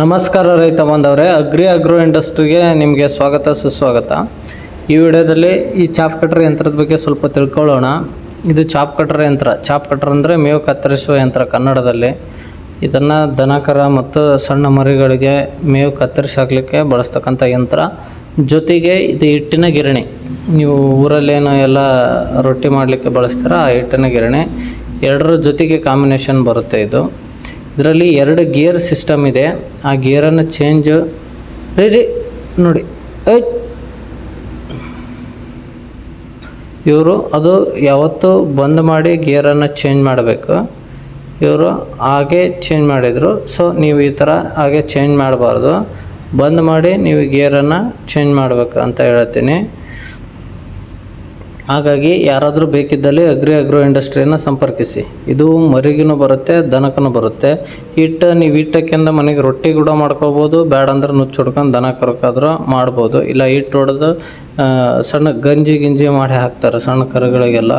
ನಮಸ್ಕಾರ ರೈತ ಬಾಂಧವರೇ ಅಗ್ರಿ ಅಗ್ರೋ ಇಂಡಸ್ಟ್ರಿಗೆ ನಿಮಗೆ ಸ್ವಾಗತ, ಸುಸ್ವಾಗತ. ಈ ವಿಡಿಯೋದಲ್ಲಿ ಈ ಚಾಪ್ ಕಟ್ರ್ ಯಂತ್ರದ ಬಗ್ಗೆ ಸ್ವಲ್ಪ ತಿಳ್ಕೊಳ್ಳೋಣ. ಇದು ಚಾಪ್ ಕಟ್ರ್ ಯಂತ್ರ. ಚಾಪ್ ಕಟ್ರ್ ಅಂದರೆ ಮೇವು ಕತ್ತರಿಸುವ ಯಂತ್ರ ಕನ್ನಡದಲ್ಲಿ. ಇದನ್ನು ದನಕರ ಮತ್ತು ಸಣ್ಣ ಮರಿಗಳಿಗೆ ಮೇವು ಕತ್ತರಿಸಿ ಹಾಕಲಿಕ್ಕೆ ಬಳಸ್ತಕ್ಕಂಥ ಯಂತ್ರ. ಜೊತೆಗೆ ಇದು ಹಿಟ್ಟಿನ ಗಿರಣಿ. ನೀವು ಊರಲ್ಲೇನು ಎಲ್ಲ ರೊಟ್ಟಿ ಮಾಡಲಿಕ್ಕೆ ಬಳಸ್ತೀರ, ಆ ಹಿಟ್ಟಿನ ಗಿರಣಿ. ಎರಡರ ಜೊತೆಗೆ ಕಾಂಬಿನೇಷನ್ ಬರುತ್ತೆ ಇದು. ಇದರಲ್ಲಿ ಎರಡು ಗೇರ್ ಸಿಸ್ಟಮ್ ಇದೆ. ಆ ಗೇರನ್ನು ಚೇಂಜ್ ರೀ ನೋಡಿ. ಇವರು ಅದು ಯಾವತ್ತೂ ಬಂದ್ ಮಾಡಿ ಗೇರನ್ನು ಚೇಂಜ್ ಮಾಡಬೇಕು. ಇವರು ಹಾಗೆ ಚೇಂಜ್ ಮಾಡಿದರು. ಸೊ, ನೀವು ಈ ಥರ ಹಾಗೆ ಚೇಂಜ್ ಮಾಡಬಾರ್ದು. ಬಂದ್ ಮಾಡಿ ನೀವು ಗೇರನ್ನು ಚೇಂಜ್ ಮಾಡಬೇಕು ಅಂತ ಹೇಳ್ತೀನಿ. ಹಾಗಾಗಿ ಯಾರಾದರೂ ಬೇಕಿದ್ದಲ್ಲಿ ಅಗ್ರಿ ಅಗ್ರೋ ಇಂಡಸ್ಟ್ರಿಯನ್ನು ಸಂಪರ್ಕಿಸಿ. ಇದು ಮರಿಗೂ ಬರುತ್ತೆ ದನಕ್ಕೂ ಬರುತ್ತೆ. ಹಿಟ್ಟು ನೀವು ಹಿಟ್ಟಕ್ಕಿಂತ ಮನೆಗೆ ರೊಟ್ಟಿ ಕೂಡ ಮಾಡ್ಕೋಬೋದು ಬೇಡ ಅಂದ್ರೆ ನುಚ್ಚು ಹೊಡ್ಕೊಂಡು ದನ ಕರ್ಕಾದ್ರೂ ಮಾಡ್ಬೋದು. ಇಲ್ಲ ಹಿಟ್ಟು ಹೊಡೆದು ಸಣ್ಣ ಗಂಜಿ ಗಿಂಜಿ ಮಾಡಿ ಹಾಕ್ತಾರೆ ಸಣ್ಣ ಕರುಗಳಿಗೆಲ್ಲ.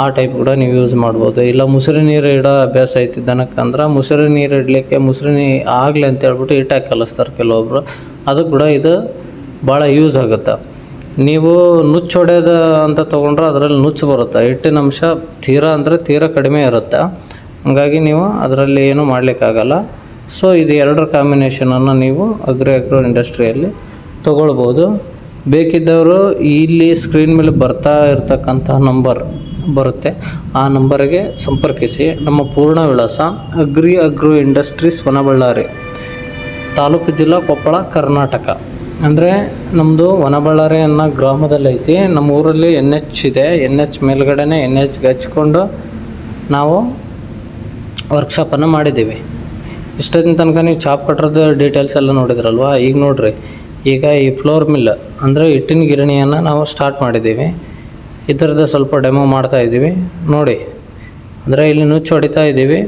ಆ ಟೈಪ್ ಕೂಡ ನೀವು ಯೂಸ್ ಮಾಡ್ಬೋದು. ಇಲ್ಲ ಮುಸುರಿ ನೀರು ಇಡೋ ಅಭ್ಯಾಸ ಐತಿ ದನಕ್ಕಂದ್ರೆ ಮುಸುರಿ ನೀರು ಇಡಲಿಕ್ಕೆ ಮುಸುರಿ ನೀ ಆಗಲಿ ಅಂತ ಹೇಳ್ಬಿಟ್ಟು ಹಿಟ್ಟಾಗಿ ಕಲಿಸ್ತಾರೆ ಕೆಲವೊಬ್ಬರು ಅದು ಕೂಡ ಇದು ಭಾಳ ಯೂಸ್ ಆಗುತ್ತೆ. ನೀವು ನುಚ್ಚು ಹೊಡೆಯೋದು ಅಂತ ತೊಗೊಂಡ್ರೆ ಅದರಲ್ಲಿ ನುಚ್ಚು ಬರುತ್ತೆ. ಹಿಟ್ಟಿನ ಅಂಶ ತೀರಾ ಅಂದರೆ ತೀರಾ ಕಡಿಮೆ ಇರುತ್ತೆ. ಹಾಗಾಗಿ ನೀವು ಅದರಲ್ಲಿ ಏನೂ ಮಾಡಲಿಕ್ಕಾಗಲ್ಲ. ಸೊ ಇದು ಎರಡರ ಕಾಂಬಿನೇಷನನ್ನು ನೀವು ಅಗ್ರಿ ಅಗ್ರೋ ಇಂಡಸ್ಟ್ರಿಯಲ್ಲಿ ತೊಗೊಳ್ಬೋದು. ಬೇಕಿದ್ದವರು ಇಲ್ಲಿ ಸ್ಕ್ರೀನ್ ಮೇಲೆ ಬರ್ತಾ ಇರ್ತಕ್ಕಂಥ ನಂಬರ್ ಬರುತ್ತೆ. ಆ ನಂಬರಿಗೆ ಸಂಪರ್ಕಿಸಿ. ನಮ್ಮ ಪೂರ್ಣ ವಿಳಾಸ agri agro industries Vanaballari taluk ಜಿಲ್ಲಾ ಕೊಪ್ಪಳ, ಕರ್ನಾಟಕ. ಅಂದರೆ ನಮ್ಮದು ವನಬಳ್ಳಾರಿ ಅನ್ನೋ ಗ್ರಾಮದಲ್ಲೈತಿ. ನಮ್ಮ ಊರಲ್ಲಿ ಎನ್ ಎಚ್ ಇದೆ. ಎನ್ ಎಚ್ ಮೇಲ್ಗಡೆನೆ ಎನ್ ಎಚ್ಗೆ ಹಚ್ಕೊಂಡು ನಾವು ವರ್ಕ್ಶಾಪನ್ನು ಮಾಡಿದ್ದೀವಿ. ಇಷ್ಟೊತ್ತಿನ ತನಕ ನೀವು ಚಾಪ್ ಕಟ್ರದ ಡೀಟೇಲ್ಸ್ ಎಲ್ಲ ನೋಡಿದ್ರಲ್ವಾ? ಈಗ ನೋಡ್ರಿ. ಈಗ ಈ ಫ್ಲೋರ್ ಮಿಲ್ ಅಂದರೆ ಹಿಟ್ಟಿನ ಗಿರಣಿಯನ್ನು ನಾವು ಸ್ಟಾರ್ಟ್ ಮಾಡಿದ್ದೀವಿ. ಇದರದ್ದು ಸ್ವಲ್ಪ ಡೆಮೋ ಮಾಡ್ತಾ ಇದ್ದೀವಿ. ನೋಡಿ. ಅಂದರೆ ಇಲ್ಲಿ ನುಚ್ಚು ಹೊಡಿತಾ ಇದ್ದೀವಿ.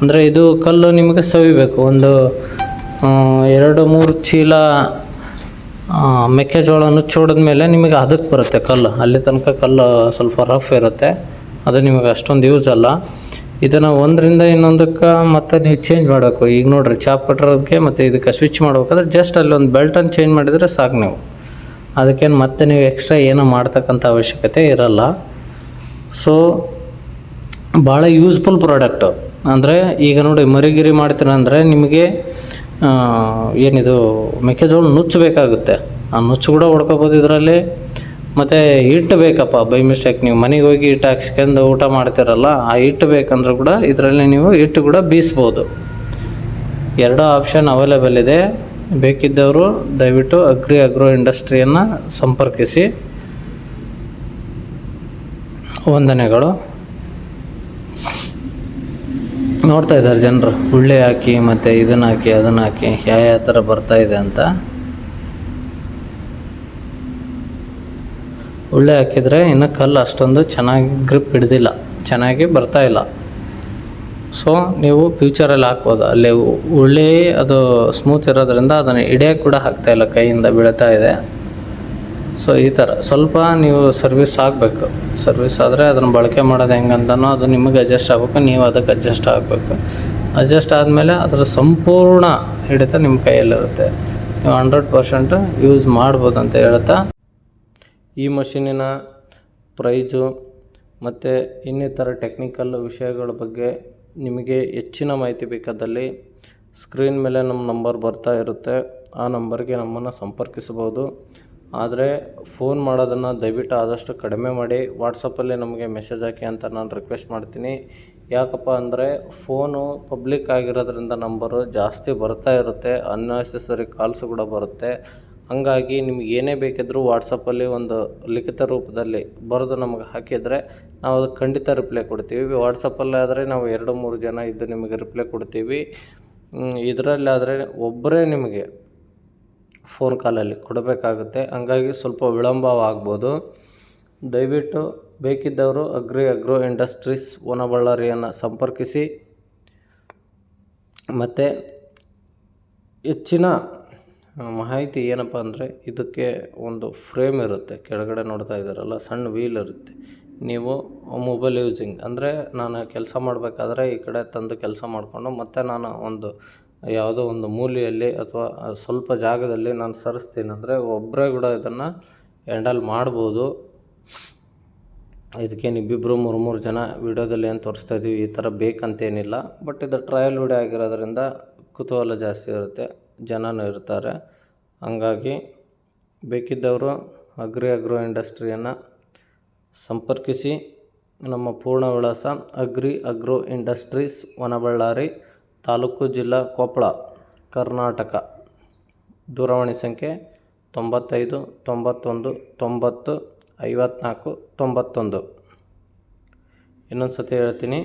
ಅಂದರೆ ಇದು ಕಲ್ಲು ನಿಮಗೆ ಸವಿಬೇಕು. ಒಂದು ಎರಡು, ಮೂರು ಚೀಲ ಮೆಕ್ಕೆಜೋಳ ಚೂಡಿದ ಮೇಲೆ ನಿಮಗೆ ಅದಕ್ಕೆ ಬರುತ್ತೆ ಕಲ್ಲು. ಅಲ್ಲಿ ತನಕ ಕಲ್ಲು ಸ್ವಲ್ಪ ರಫ್ ಇರುತ್ತೆ. ಅದು ನಿಮಗೆ ಅಷ್ಟೊಂದು ಯೂಸ್ ಅಲ್ಲ. ಇದನ್ನು ಒಂದರಿಂದ ಇನ್ನೊಂದಕ್ಕೆ ಮತ್ತೆ ನೀವು ಚೇಂಜ್ ಮಾಡಬೇಕು. ಈಗ ನೋಡಿರಿ, ಚಾಪ್ ಕಟ್ಟರೋದಕ್ಕೆ ಮತ್ತು ಇದಕ್ಕೆ ಸ್ವಿಚ್ ಮಾಡ್ಬೇಕಾದ್ರೆ ಜಸ್ಟ್ ಅಲ್ಲಿ ಒಂದು ಬೆಲ್ಟನ್ನು ಚೇಂಜ್ ಮಾಡಿದರೆ ಸಾಕು ನೀವು. ಅದಕ್ಕೇನು ಮತ್ತೆ ನೀವು ಎಕ್ಸ್ಟ್ರಾ ಏನೂ ಮಾಡ್ತಕ್ಕಂಥ ಅವಶ್ಯಕತೆ ಇರಲ್ಲ. ಸೊ ಭಾಳ ಯೂಸ್ಫುಲ್ ಪ್ರಾಡಕ್ಟು ಅಂದರೆ ಈಗ ನೋಡಿ, ಮರಿಗಿರಿ ಮಾಡ್ತೀರ ಅಂದರೆ ನಿಮಗೆ ಏನಿದು ಮೆಕ್ಕೆಜೋಳ ನುಚ್ಚು ಬೇಕಾಗುತ್ತೆ ಆ ನುಚ್ಚು ಕೂಡ ಹೊಡ್ಕೋಬೋದು ಇದರಲ್ಲಿ. ಮತ್ತು ಹಿಟ್ಟು ಬೇಕಪ್ಪ, ಬೈ ಮಿಸ್ಟೇಕ್. ನೀವು ಮನೆಗೆ ಹೋಗಿ ಹಿಟ್ಟು ಹಾಕ್ಸ್ಕೊಂಡು ಊಟ ಮಾಡ್ತೀರಲ್ಲ, ಆ ಹಿಟ್ಟು ಬೇಕಂದ್ರೂ ಕೂಡ ಇದರಲ್ಲಿ ನೀವು ಹಿಟ್ಟು ಕೂಡ ಬೀಸ್ಬೋದು. ಎರಡೂ ಆಪ್ಷನ್ ಅವೈಲೇಬಲ್ ಇದೆ. ಬೇಕಿದ್ದವರು ದಯವಿಟ್ಟು ಅಗ್ರಿ ಅಗ್ರೋ ಇಂಡಸ್ಟ್ರಿಯನ್ನು ಸಂಪರ್ಕಿಸಿ. ವಂದನೆಗಳು. ನೋಡ್ತಾ ಇದ್ದಾರೆ ಜನರು. ಉಳ್ಳಿ ಹಾಕಿ ಮತ್ತು ಇದನ್ನು ಹಾಕಿ, ಅದನ್ನು ಹಾಕಿ ಯಾವ ಯಾವ ಥರ ಬರ್ತಾ ಇದೆ ಅಂತ. ಉಳ್ಳೆ ಹಾಕಿದರೆ ಇನ್ನು ಕಲ್ಲು ಅಷ್ಟೊಂದು ಚೆನ್ನಾಗಿ ಗ್ರಿಪ್ ಹಿಡ್ದಿಲ್ಲ. ಚೆನ್ನಾಗಿ ಬರ್ತಾ ಇಲ್ಲ. ಸೊ ನೀವು ಫ್ಯೂಚರಲ್ಲಿ ಹಾಕ್ಬೋದು. ಅಲ್ಲಿ ಉಳ್ಳೇ ಅದು ಸ್ಮೂತ್ ಇರೋದ್ರಿಂದ ಅದನ್ನು ಹಿಡಿಯೋಕ್ಕೆ ಕೂಡ ಹಾಕ್ತಾ ಇಲ್ಲ. ಕೈಯಿಂದ ಬೀಳ್ತಾ ಇದೆ. ಸೊ ಈ ಥರ ಸ್ವಲ್ಪ ನೀವು ಸರ್ವಿಸ್ ಆಗಬೇಕು. ಸರ್ವಿಸ್ ಆದರೆ ಅದನ್ನು ಬಳಕೆ ಮಾಡೋದು ಹೆಂಗಂತನೋ ಅದು ನಿಮಗೆ ಅಡ್ಜಸ್ಟ್ ಆಗಬೇಕು. ನೀವು ಅದಕ್ಕೆ ಅಡ್ಜಸ್ಟ್ ಆಗಬೇಕು. ಅಡ್ಜಸ್ಟ್ ಆದಮೇಲೆ ಅದರ ಸಂಪೂರ್ಣ ಹಿಡಿತ ನಿಮ್ಮ ಕೈಯಲ್ಲಿರುತ್ತೆ. ನೀವು ಹಂಡ್ರೆಡ್ ಪರ್ಸೆಂಟ್ ಯೂಸ್ ಮಾಡ್ಬೋದು ಅಂತ ಹೇಳ್ತಾ, ಈ ಮಷೀನಿನ ಪ್ರೈಜು ಮತ್ತು ಇನ್ನಿತರ ಟೆಕ್ನಿಕಲ್ ವಿಷಯಗಳ ಬಗ್ಗೆ ನಿಮಗೆ ಹೆಚ್ಚಿನ ಮಾಹಿತಿ ಬೇಕಾದಲ್ಲಿ ಸ್ಕ್ರೀನ್ ಮೇಲೆ ನಮ್ಮ ನಂಬರ್ ಬರ್ತಾ ಇರುತ್ತೆ. ಆ ನಂಬರ್ಗೆ ನಮ್ಮನ್ನು ಸಂಪರ್ಕಿಸಬಹುದು. ಆದರೆ ಫೋನ್ ಮಾಡೋದನ್ನು ದಯವಿಟ್ಟು ಆದಷ್ಟು ಕಡಿಮೆ ಮಾಡಿ. ವಾಟ್ಸಪ್ಪಲ್ಲಿ ನಮಗೆ ಮೆಸೇಜ್ ಹಾಕಿ ಅಂತ ನಾನು ರಿಕ್ವೆಸ್ಟ್ ಮಾಡ್ತೀನಿ. ಯಾಕಪ್ಪ ಅಂದರೆ ಫೋನು ಪಬ್ಲಿಕ್ ಆಗಿರೋದ್ರಿಂದ ನಂಬರು ಜಾಸ್ತಿ ಬರ್ತಾ ಇರುತ್ತೆ. ಅನ್ನೆಸೆಸರಿ ಕಾಲ್ಸ್ ಕೂಡ ಬರುತ್ತೆ. ಹಾಗಾಗಿ ನಿಮ್ಗೆ ಏನೇ ಬೇಕಿದ್ದರೂ ವಾಟ್ಸಪ್ಪಲ್ಲಿ ಒಂದು ಲಿಖಿತ ರೂಪದಲ್ಲಿ ಬರೆದು ನಮಗೆ ಹಾಕಿದರೆ ನಾವು ಅದಕ್ಕೆ ಖಂಡಿತ ರಿಪ್ಲೈ ಕೊಡ್ತೀವಿ. ವಾಟ್ಸಪ್ಪಲ್ಲಿ ಆದರೆ ನಾವು ಎರಡು ಮೂರು ಜನ ಇದ್ದು ನಿಮಗೆ ರಿಪ್ಲೈ ಕೊಡ್ತೀವಿ. ಇದರಲ್ಲಾದರೆ ಒಬ್ಬರೇ ನಿಮಗೆ ಫೋನ್ ಕಾಲಲ್ಲಿ ಕೊಡಬೇಕಾಗುತ್ತೆ. ಹಂಗಾಗಿ ಸ್ವಲ್ಪ ವಿಳಂಬವಾಗ್ಬೋದು. ದಯವಿಟ್ಟು ಬೇಕಿದ್ದವರು ಅಗ್ರಿ ಅಗ್ರೋ ಇಂಡಸ್ಟ್ರೀಸ್ ವನಬಳ್ಳಾರಿಯನ್ನು ಸಂಪರ್ಕಿಸಿ. ಮತ್ತು ಹೆಚ್ಚಿನ ಮಾಹಿತಿ ಏನಪ್ಪ ಅಂದರೆ ಇದಕ್ಕೆ ಒಂದು ಫ್ರೇಮ್ ಇರುತ್ತೆ. ಕೆಳಗಡೆ ನೋಡ್ತಾ ಇದ್ದಾರಲ್ಲ, ಸಣ್ಣ ವೀಲ್ ಇರುತ್ತೆ. ನೀವು ಮೊಬೈಲ್ ಯೂಸಿಂಗ್ ಅಂದರೆ ನಾನು ಕೆಲಸ ಮಾಡಬೇಕಾದ್ರೆ ಈ ಕಡೆ ತಂದು ಕೆಲಸ ಮಾಡಿಕೊಂಡು ಮತ್ತೆ ನಾನು ಒಂದು ಯಾವುದೋ ಒಂದು ಮೂಲೆಯಲ್ಲಿ ಅಥವಾ ಸ್ವಲ್ಪ ಜಾಗದಲ್ಲಿ ನಾನು ಸರಿಸ್ತೀನಂದರೆ ಒಬ್ಬರೇ ಕೂಡ ಇದನ್ನು ಹ್ಯಾಂಡಲ್ ಮಾಡ್ಬೋದು. ಇದಕ್ಕೇನು ಇಬ್ಬಿಬ್ಬರು ಮೂರು ಮೂರು ಜನ ವೀಡಿಯೋದಲ್ಲಿ ಏನು ತೋರಿಸ್ತಾ ಇದ್ದೀವಿ ಈ ಥರ ಬೇಕಂತೇನಿಲ್ಲ. ಬಟ್ ಇದು ಟ್ರಯಲ್ ವೀಡಿಯೋ ಆಗಿರೋದ್ರಿಂದ ಕುತೂಹಲ ಜಾಸ್ತಿ ಇರುತ್ತೆ, ಜನನೂ ಇರ್ತಾರೆ. ಹಂಗಾಗಿ ಬೇಕಿದ್ದವರು ಅಗ್ರಿ ಅಗ್ರೋ ಇಂಡಸ್ಟ್ರಿಯನ್ನು ಸಂಪರ್ಕಿಸಿ. ನಮ್ಮ ಪೂರ್ಣ ವಿಳಾಸ agri agro industries Vanaballari taluk ಜಿಲ್ಲಾ ಕೊಪ್ಪಳ, ಕರ್ನಾಟಕ. ದೂರವಾಣಿ ಸಂಖ್ಯೆ ತೊಂಬತ್ತೈದು, ತೊಂಬತ್ತೊಂದು, ತೊಂಬತ್ತು ಐವತ್ತ್ನಾಲ್ಕು ತೊಂಬತ್ತೊಂದು. ಇನ್ನೊಂದು ಸತಿ ಹೇಳ್ತೀನಿ.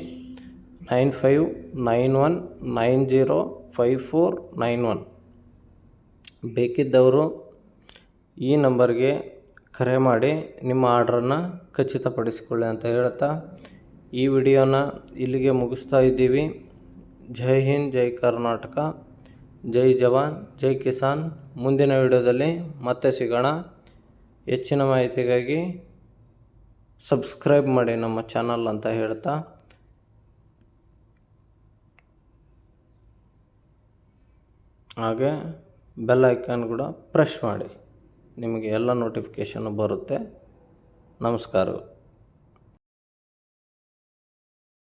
Nine five nine one nine zero five four nine one. ಬೇಕಿದ್ದವರು ಈ ನಂಬರ್ಗೆ ಕರೆ ಮಾಡಿ ನಿಮ್ಮ ಆರ್ಡ್ರನ್ನು ಖಚಿತಪಡಿಸಿಕೊಳ್ಳಿ ಅಂತ ಹೇಳ್ತಾ ಈ ವಿಡಿಯೋನ ಇಲ್ಲಿಗೆ ಮುಗಿಸ್ತಾ ಇದ್ದೀವಿ. ಜೈ ಹಿಂದ್, ಜೈ ಕರ್ನಾಟಕ, ಜೈ ಜವಾನ್, ಜೈ ಕಿಸಾನ್. ಮುಂದಿನ ವಿಡಿಯೋದಲ್ಲಿ ಮತ್ತೆ ಸಿಗೋಣ. ಹೆಚ್ಚಿನ ಮಾಹಿತಿಗಾಗಿ ಸಬ್ಸ್ಕ್ರೈಬ್ ಮಾಡಿ ನಮ್ಮ ಚಾನಲ್ ಅಂತ ಹೇಳ್ತಾ. ಹಾಗೆ ಬೆಲ್ ಐಕಾನ್ ಕೂಡ ಪ್ರೆಸ್ ಮಾಡಿ. ನಿಮಗೆ ಎಲ್ಲ ನೋಟಿಫಿಕೇಷನ್ ಬರುತ್ತೆ. ನಮಸ್ಕಾರಗಳು